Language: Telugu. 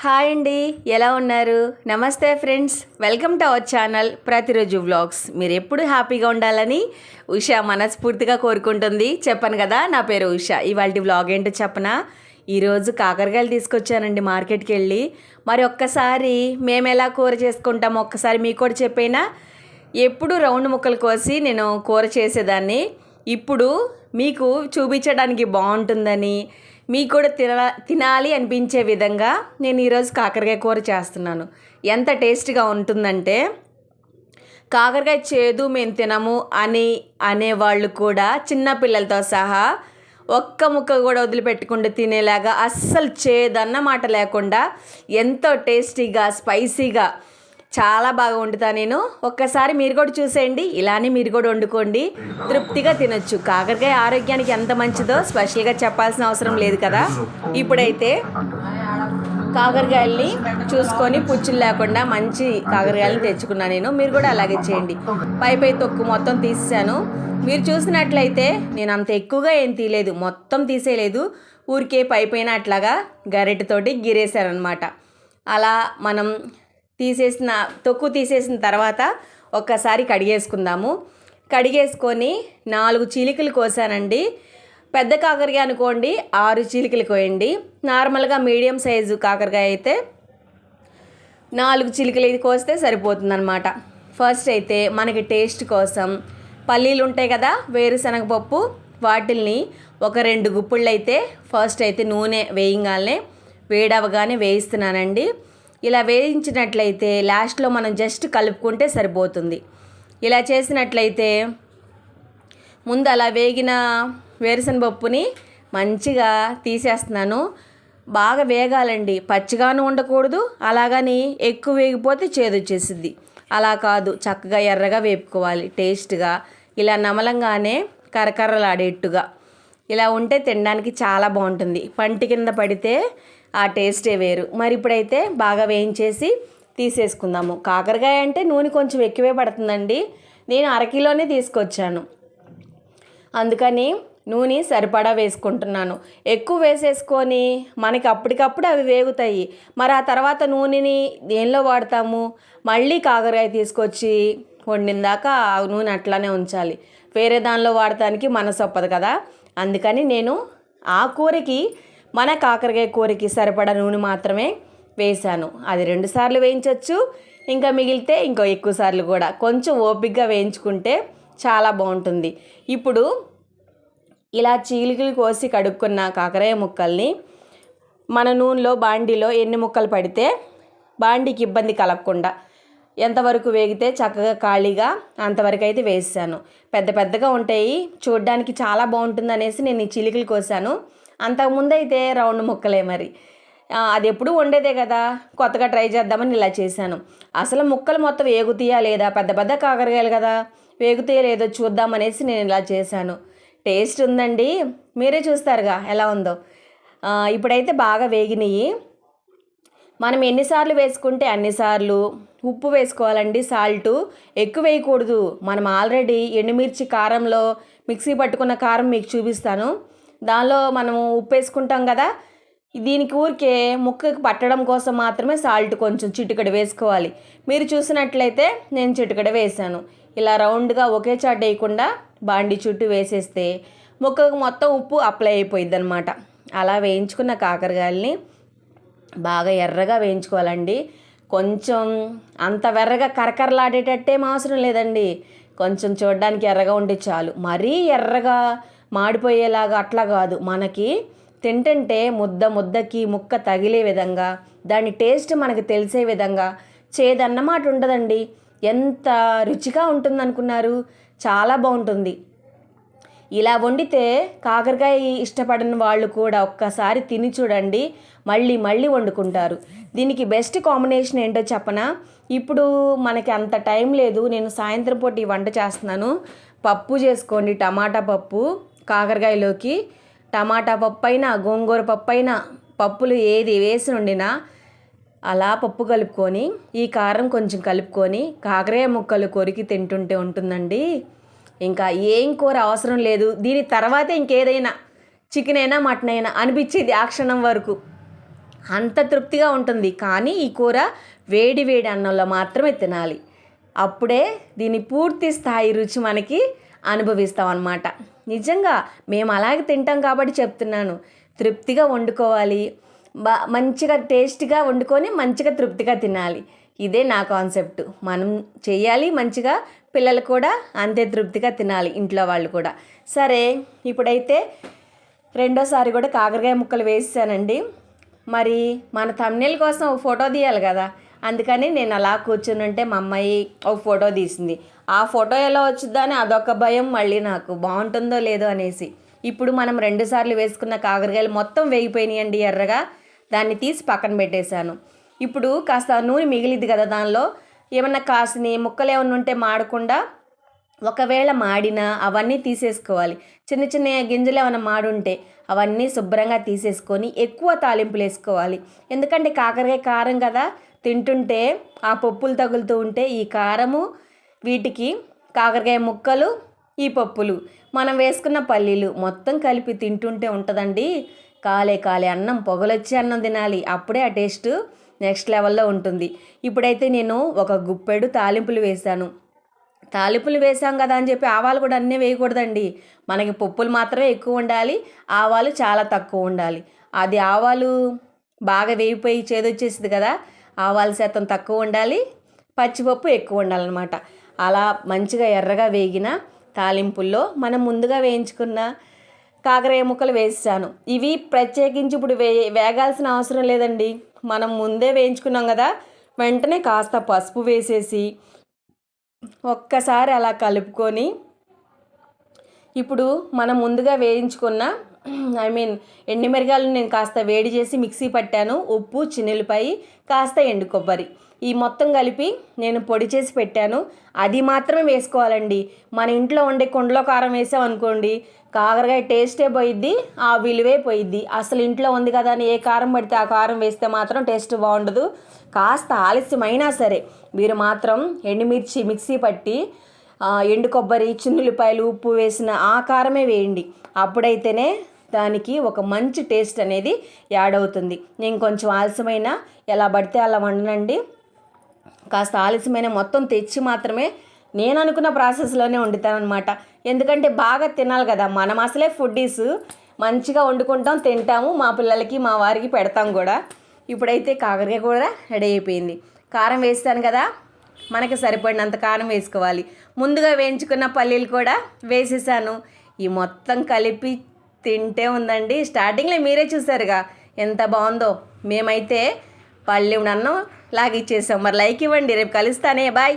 హాయ్ అండి ఎలా ఉన్నారు? నమస్తే friends welcome to our channel ప్రతిరోజు వ్లాగ్స్. మీరు ఎప్పుడు హ్యాపీగా ఉండాలని ఉషా మనస్ఫూర్తిగా కోరుకుంటుంది. చెప్పాను కదా నా పేరు ఉషా. ఇవాళ వ్లాగ్ ఏంటో చెప్పనా? ఈరోజు కాకరకాయలు తీసుకొచ్చానండి మార్కెట్కి వెళ్ళి. మరి ఒక్కసారి మేము ఎలా కూర చేసుకుంటామో ఒక్కసారి మీకు కూడా చెప్పైనా? ఎప్పుడు రౌండ్ ముక్కలు కోసి నేను కూర చేసేదాన్ని. ఇప్పుడు మీకు చూపించడానికి బాగుంటుందని మీకు కూడా తిన తినాలి అనిపించే విధంగా నేను ఈరోజు కాకరకాయ కూర చేస్తున్నాను. ఎంత టేస్ట్గా ఉంటుందంటే కాకరకాయ చేదు మేము తినము అని అనేవాళ్ళు కూడా చిన్నపిల్లలతో సహా ఒక్క ముక్క కూడా వదిలిపెట్టకుండా తినేలాగా అస్సలు చేదన్నమాట లేకుండా ఎంతో టేస్టీగా స్పైసీగా చాలా బాగా వండుతా నేను. ఒక్కసారి మీరు కూడా చూసేయండి. ఇలానే మీరు కూడా వండుకోండి. తృప్తిగా తినొచ్చు. కాకరకాయ ఆరోగ్యానికి ఎంత మంచిదో స్పెషల్గా చెప్పాల్సిన అవసరం లేదు కదా. ఇప్పుడైతే కాకరకాయల్ని చూసుకొని పుచ్చులు లేకుండా మంచి కాకరకాయలను తెచ్చుకున్నాను నేను. మీరు కూడా అలాగే చేయండి. పై పై తొక్కు మొత్తం తీసాను మీరు చూసినట్లయితే నేను అంత ఎక్కువగా ఏం తీయలేదు. మొత్తం తీసేయలేదు. ఊరికే పైపైన అట్లాగా గరిటెతోటి గిరేశాను అనమాట అలా మనం తీసేసిన తొక్కు తీసేసిన తర్వాత ఒక్కసారి కడిగేసుకుందాము. కడిగేసుకొని నాలుగు చీలికలు కోసానండి. పెద్ద కాకరకాయ అనుకోండి ఆరు చీలికలు కోయండి. నార్మల్గా మీడియం సైజు కాకరకాయ అయితే నాలుగు చిలికలు ఇది కోస్తే సరిపోతుందన్నమాట. ఫస్ట్ అయితే మనకి టేస్ట్ కోసం పల్లీలు ఉంటాయి కదా వేరుశనగపప్పు వాటిల్ని ఒక రెండు గుప్పుళ్ళు అయితే ఫస్ట్ అయితే నూనె వేయంగానే వేడవగానే వేయిస్తున్నానండి. ఇలా వేయించినట్లయితే లాస్ట్లో మనం జస్ట్ కలుపుకుంటే సరిపోతుంది. ఇలా చేసినట్లయితే ముందు అలా వేగిన వేరుశనగపప్పుని మంచిగా తీసేస్తున్నాను. బాగా వేగాలండి. పచ్చిగాను ఉండకూడదు అలాగని ఎక్కువ వేగిపోతే చేదు వచ్చేసిద్ది. అలా కాదు చక్కగా ఎర్రగా వేపుకోవాలి టేస్ట్గా. ఇలా నమలంగానే కరకరలాడేట్టుగా. ఇలా ఉంటే తినడానికి చాలా బాగుంటుంది. పంటి కింద పడితే ఆ టేస్టే వేరు. మరి ఇప్పుడైతే బాగా వేయించేసి తీసేసుకుందాము. కాకరకాయ అంటే నూనె కొంచెం ఎక్కువే పడుతుందండి. నేను అరకిలోనే తీసుకొచ్చాను. అందుకని నూనె సరిపడా వేసుకుంటున్నాను. ఎక్కువ వేసేసుకొని మనకి అప్పటికప్పుడు అవి వేగుతాయి. మరి ఆ తర్వాత నూనెని దేనిలో వాడతాము? మళ్ళీ కాకరకాయ తీసుకొచ్చి వండిందాక ఆ నూనె అట్లానే ఉంచాలి. వేరే దానిలో వాడటానికి మనసు ఒప్పదు కదా. అందుకని నేను ఆ కూరకి మన కాకరకాయ కూరకి సరిపడా నూనె మాత్రమే వేశాను. అది రెండు సార్లు వేయించవచ్చు ఇంకా మిగిలితే ఇంకో ఎక్కువ సార్లు కూడా. కొంచెం ఓపిక్గా వేయించుకుంటే చాలా బాగుంటుంది. ఇప్పుడు ఇలా చీలికలు కోసి కడుక్కున్న కాకరకాయ ముక్కల్ని మన నూనెలో బాండీలో ఎన్ని ముక్కలు పడితే బాండీకి ఇబ్బంది కలగకుండా ఎంతవరకు వేగితే చక్కగా ఖాళీగా అంతవరకు అయితే వేసాను. పెద్ద పెద్దగా ఉంటాయి. చూడడానికి చాలా బాగుంటుంది అనేసి నేను ఈ చిలికలు కోసాను. అంతకుముందైతే అయితే రౌండ్ ముక్కలే మరి. అది ఎప్పుడు వండేదే కదా. కొత్తగా ట్రై చేద్దామని ఇలా చేశాను. అసలు ముక్కలు మొత్తం వేగుతీయా లేదా? పెద్ద పెద్ద కాకరకాయలు కదా. వేగుతీయా లేదో చూద్దామనేసి నేను ఇలా చేశాను. టేస్ట్ ఉందండి. మీరే చూస్తారుగా ఎలా ఉందో. ఇప్పుడైతే బాగా వేగినాయి. మనం ఎన్నిసార్లు వేసుకుంటే అన్నిసార్లు. ఉప్పు వేసుకోవాలండి సాల్టు. ఎక్కువ వేయకూడదు. మనం ఆల్రెడీ ఎండుమిర్చి కారంలో మిక్సీ పట్టుకున్న కారం మీకు చూపిస్తాను. దానిలో మనము ఉప్పు వేసుకుంటాం కదా దీనికి ఊరికే ముక్కకి పట్టడం కోసం మాత్రమే సాల్ట్ కొంచెం చిటికడ వేసుకోవాలి. మీరు చూసినట్లయితే నేను చిటికడ వేసాను ఇలా రౌండ్గా ఒకే చాట్ వేయకుండా బాండి చుట్టూ వేసేస్తే ముక్కకు మొత్తం ఉప్పు అప్లై అయిపోయింది అనమాట అలా వేయించుకున్న కాకరకాయల్ని బాగా ఎర్రగా వేయించుకోవాలండి. కొంచెం అంత వెర్రగా కరకరలాడేటట్టేం అవసరం లేదండి. కొంచెం చూడడానికి ఎర్రగా ఉంటే చాలు. మరీ ఎర్రగా మాడిపోయేలాగా అట్లా కాదు. మనకి తింటుంటే ముద్ద ముద్దకి ముక్క తగిలే విధంగా దాని టేస్ట్ మనకు తెలిసే విధంగా చేదన్నమాట ఉండదండి. ఎంత రుచిగా ఉంటుంది అనుకున్నారు చాలా బాగుంటుంది. ఇలా వండితే కాకరకాయ ఇష్టపడిన వాళ్ళు కూడా ఒక్కసారి తిని చూడండి మళ్ళీ మళ్ళీ వండుకుంటారు. దీనికి బెస్ట్ కాంబినేషన్ ఏంటో చెప్పనా? ఇప్పుడు మనకి అంత టైం లేదు నేను సాయంత్రం పూట ఈ వంట చేస్తున్నాను. పప్పు చేసుకోండి టమాటా పప్పు. కాకరకాయలోకి టమాటా పప్పు అయినా గోంగూర పప్పు అయినా పప్పులు ఏది వేసి వండినా అలా పప్పు కలుపుకొని ఈ కారం కొంచెం కలుపుకొని కాకరకాయ ముక్కలు కొరికి తింటుంటే ఉంటుందండి. ఇంకా ఏం కూర అవసరం లేదు. దీని తర్వాతే ఇంకేదైనా చికెన్ అయినా మటన్ అయినా అనిపించేది ఆ క్షణం వరకు. అంత తృప్తిగా ఉంటుంది. కానీ ఈ కూర వేడి వేడి అన్నంలో మాత్రమే తినాలి. అప్పుడే దీని పూర్తి స్థాయి రుచి మనకి అనుభవిస్తాం అన్నమాట నిజంగా మేము అలాగే తింటాం కాబట్టి చెప్తున్నాను. తృప్తిగా వండుకోవాలి. బా మంచిగా టేస్ట్గా వండుకొని మంచిగా తృప్తిగా తినాలి. ఇదే నా కాన్సెప్ట్. మనం చేయాలి మంచిగా పిల్లలు కూడా అంతే తృప్తిగా తినాలి ఇంట్లో వాళ్ళు కూడా. సరే ఇప్పుడైతే రెండోసారి కూడా కాకరకాయ ముక్కలు వేసానండి. మరి మన thumbnail కోసం ఫోటో తీయాలి కదా. అందుకని నేను అలా కూర్చుని ఉంటే మా అమ్మాయి ఒక ఫోటో తీసింది. ఆ ఫోటో ఎలా వచ్చిద్దా అని అదొక భయం మళ్ళీ నాకు. బాగుంటుందో లేదో అనేసి. ఇప్పుడు మనం రెండుసార్లు వేసుకున్న కాకరకాయలు మొత్తం వేగిపోయినాయండి ఎర్రగా. దాన్ని తీసి పక్కన పెట్టేశాను. ఇప్పుడు కాస్త నూనె మిగిలింది కదా దానిలో. ఏమన్నా కాసిని ముక్కలు ఏమన్నా ఉంటే మాడకుండా ఒకవేళ మాడినా అవన్నీ తీసేసుకోవాలి. చిన్న చిన్న గింజలు ఏమైనా మాడుంటే అవన్నీ శుభ్రంగా తీసేసుకొని ఎక్కువ తాలింపులు వేసుకోవాలి. ఎందుకంటే కాకరకాయ కారం కదా. తింటుంటే ఆ పప్పులు తగులుతూ ఉంటే ఈ కారము వీటికి కాకరకాయ ముక్కలు ఈ పప్పులు. మనం వేసుకున్న పల్లీలు మొత్తం కలిపి తింటుంటే ఉంటుందండి. కాలే కాలే అన్నం పొగలొచ్చి అన్నం తినాలి. అప్పుడే ఆ టేస్ట్ నెక్స్ట్ లెవెల్లో ఉంటుంది. ఇప్పుడైతే నేను ఒక గుప్పెడు తాలింపులు వేశాను. తాలింపులు వేసాం కదా అని చెప్పి ఆవాలు కూడా అన్నీ వేయకూడదండి. మనకి పప్పులు మాత్రమే ఎక్కువ ఉండాలి. ఆవాలు చాలా తక్కువ ఉండాలి. అది ఆవాలు బాగా వేగిపోయి చేదొచ్చేసింది కదా. ఆవాల శాతం తక్కువ ఉండాలి పచ్చిపప్పు ఎక్కువ ఉండాలన్నమాట. అలా మంచిగా ఎర్రగా వేగిన తాలింపుల్లో మనం ముందుగా వేయించుకున్న కాకరకాయ ముక్కలు వేసాను. ఇవి ప్రత్యేకించి ఇప్పుడు వే వేగాల్సిన అవసరం లేదండి. మనం ముందే వేయించుకున్నాం కదా వెంటనే కాస్త పసుపు వేసేసి ఒక్కసారి అలా కలుపుకొని ఇప్పుడు మనం ముందుగా వేయించుకున్న ఐ మీన్ ఎండి మిరగాయలు నేను కాస్త వేడి చేసి మిక్సీ పట్టాను. ఉప్పు చిన్నులపాయి కాస్త ఎండు కొబ్బరి. ఈ మొత్తం కలిపి నేను పొడి చేసి పెట్టాను. అది మాత్రమే వేసుకోవాలండి. మన ఇంట్లో ఉండే కుండలో కారం వేసామనుకోండి కాకరకాయ టేస్టే పోయిద్ది ఆ విలువే పోయిద్ది. అసలు ఇంట్లో ఉంది కదా అని ఏ కారం పడితే ఆ కారం వేస్తే మాత్రం టేస్ట్ బాగుండదు. కాస్త ఆలస్యమైనా సరే మీరు మాత్రం ఎండుమిర్చి మిక్సీ పట్టి ఎండు కొబ్బరి చిన్నులపాయలు ఉప్పు వేసిన ఆ కారమే వేయండి. అప్పుడైతేనే దానికి ఒక మంచి టేస్ట్ అనేది యాడ్ అవుతుంది. నేను కొంచెం ఆలస్యమైన ఎలా పడితే అలా వండనండి. కాస్త ఆలస్యమైన మొత్తం తెచ్చి మాత్రమే నేను అనుకున్న ప్రాసెస్లోనే వండుతానమాట ఎందుకంటే బాగా తినాలి కదా మనం అసలే ఫుడ్డీస్ మంచిగా వండుకుంటాం తింటాము మా పిల్లలకి మా వారికి పెడతాం కూడా. ఇప్పుడైతే కాకరకాయ కూడా రెడీ అయిపోయింది. కారం వేస్తాను కదా మనకి సరిపడినంత కారం వేసుకోవాలి. ముందుగా వేయించుకున్న పల్లీలు కూడా వేసేసాను. ఈ మొత్తం కలిపి తింటే ఉందండి. స్టార్టింగ్లో మీరే చూసారుగా ఎంత బాగుందో. మేమైతే పల్లె అన్నం లాగిచ్చేసాం. మరి లైక్ ఇవ్వండి. రేపు కలుస్తానే. బాయ్.